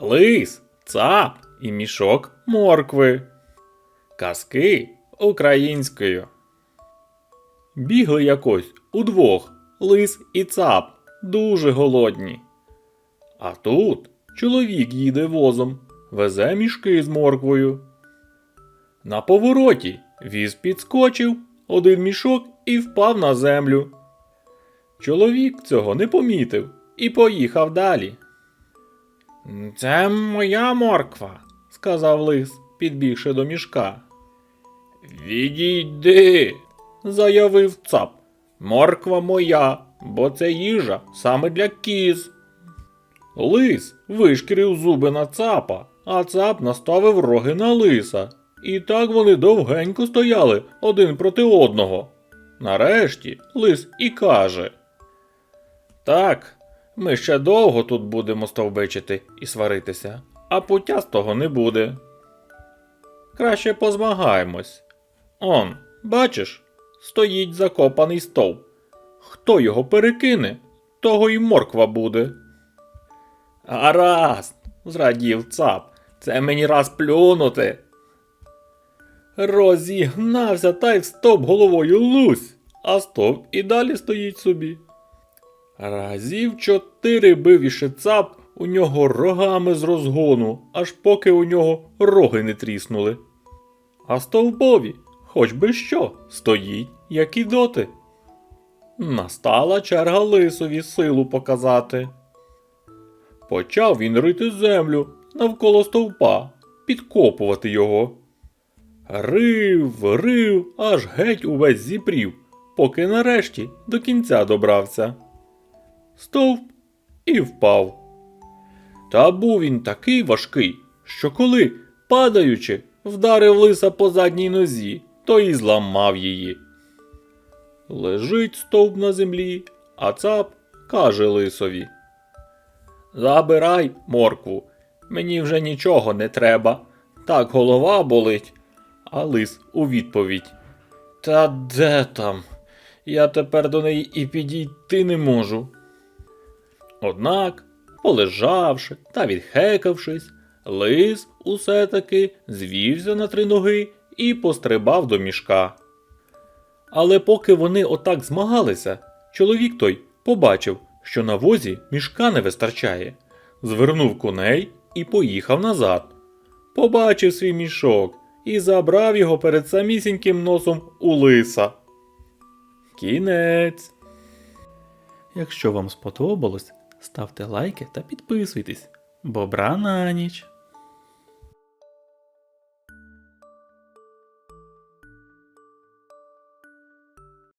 Лис, цап і мішок моркви. Казки українською. Бігли якось удвох лис і цап, дуже голодні. А тут чоловік їде возом, везе мішки з морквою. На повороті віз підскочив, один мішок і впав на землю. Чоловік цього не помітив і поїхав далі. Це моя морква, сказав лис, підбігши до мішка. Відійди, заявив цап. Морква моя, бо це їжа саме для кіз. Лис вишкірив зуби на цапа, а цап наставив роги на лиса. І так вони довгенько стояли один проти одного. Нарешті лис і каже: Так, ми ще довго тут будемо стовбичити і сваритися, а пуття з того не буде. Краще позмагаємось. Он, бачиш, стоїть закопаний стовп. Хто його перекине, того й морква буде. Гаразд, зрадів цап, це мені раз плюнути. Розігнався та й стовп головою лусь, а стовп і далі стоїть собі. Разів чотири бив іще цап у нього рогами з розгону, аж поки у нього роги не тріснули. А стовбові, хоч би що, стоїть, як і доти. Настала черга лисові силу показати. Почав він рити землю навколо стовпа, підкопувати його. Рив, рив, аж геть увесь зіпрів, поки нарешті до кінця добрався. Стовп і впав. Та був він такий важкий, що коли, падаючи, вдарив лиса по задній нозі, то і зламав її. Лежить стовп на землі, а цап каже лисові. Забирай моркву, мені вже нічого не треба. Так голова болить. А лис у відповідь. Та де там? Я тепер до неї і підійти не можу. Однак, полежавши та відхекавшись, лис усе таки звівся на три ноги і пострибав до мішка. Але поки вони отак змагалися, чоловік той побачив, що на возі мішка не вистачає, звернув коней і поїхав назад. Побачив свій мішок і забрав його перед самісіньким носом у лиса. Кінець. Якщо вам сподобалось, ставте лайки та підписуйтесь. Бобра на ніч!